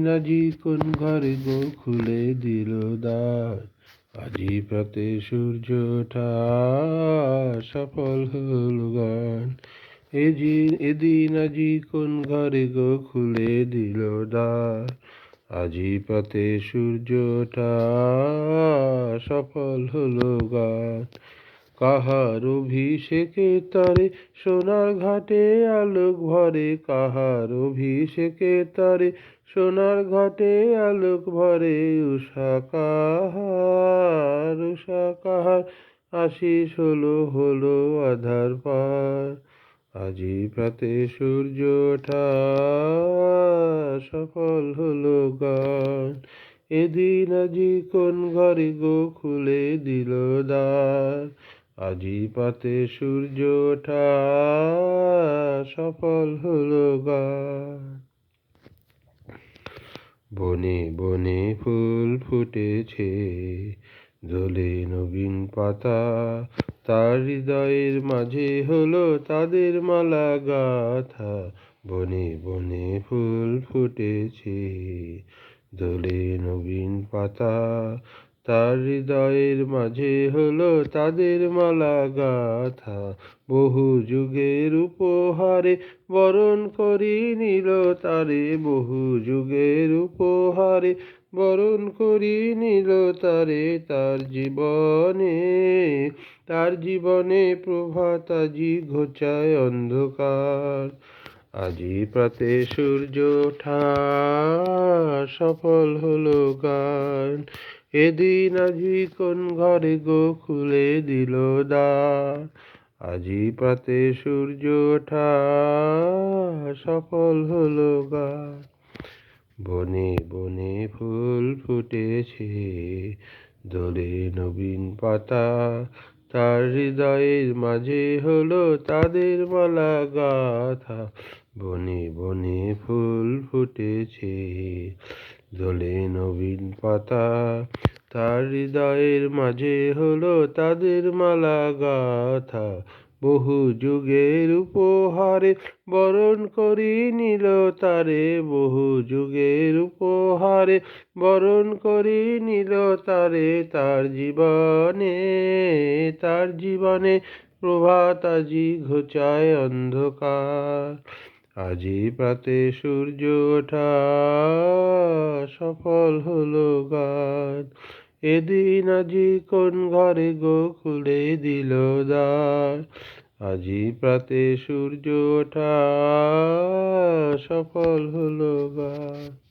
নাজি কোন ঘরে গো খুলে দিল দ্বার। আজি প্রাতে সূর্য সফল হল গান। এদিন এদিন আজি কোন ঘরে গো খুলে দিল দ্বার। আজি প্রাতে সূর্য সফল হলো গান। কাহার অভিষেকে তারে, সোনার ঘাটে আলোক ভরে, কাহার অভিষেকে তারে, সোনার ঘাটে আলোক ভরে, উষা কাহার উষা কাহার, আশিস হলো হলো আধার পার। আজি প্রাতে সূর্য ওঠা, সফল হলো গান। এদিন আজি কোন ঘরে গো খুলে দিল দ্বার। আজি পাতে সূর্য ওঠা সফল হলো গান বনে বনে ফুল ফুটেছে দোলে নবীন পাতা তার হৃদয়ের মাঝে হলো তাদের মালা গাথা। বনে বনে ফুল ফুটেছে দোলে নবীন পাতা তার হৃদয়ের মাঝে হলো তাদের মালা গাথা। বহু যুগের উপহারে বরণ করি নিল তারে। বহু যুগের উপহারে বরণ করি নিল তারে তার জীবনে। তার জীবনে প্রভাত আজি ঘোচায় অন্ধকার। আজি প্রাতে সূর্য ওঠা, সফল হলো গান। এদিন আজি কোন ঘরে গো খুলে দিল দ্বার? আজি পাতে সূর্য ওঠা সফল হলো গা বনে বনে ফুল ফুটেছে, দোলে নবীন পাতা। তার হৃদয়ের মাঝে হলো তাদের মালা গাথা। বনে বনে ফুল ফুটেছে, দোলে নবীন পাতা। তার হৃদয়ের মাঝে হলো তাদের মালা গাথা। বহু যুগের উপহারে বরণ করি নিল তারে। বহু যুগের উপহারে বরণ করি নিল তারে। তার জীবনে তার জীবনে প্রভাত আজি ঘোচায় অন্ধকার। আজি প্রাতে সূর্য ওঠা সফল হলো এদিন আজি কোন ঘরে গো খুলে দিল দ্বার? আজি প্রাতে সূর্য ওঠা, সফল হলো গান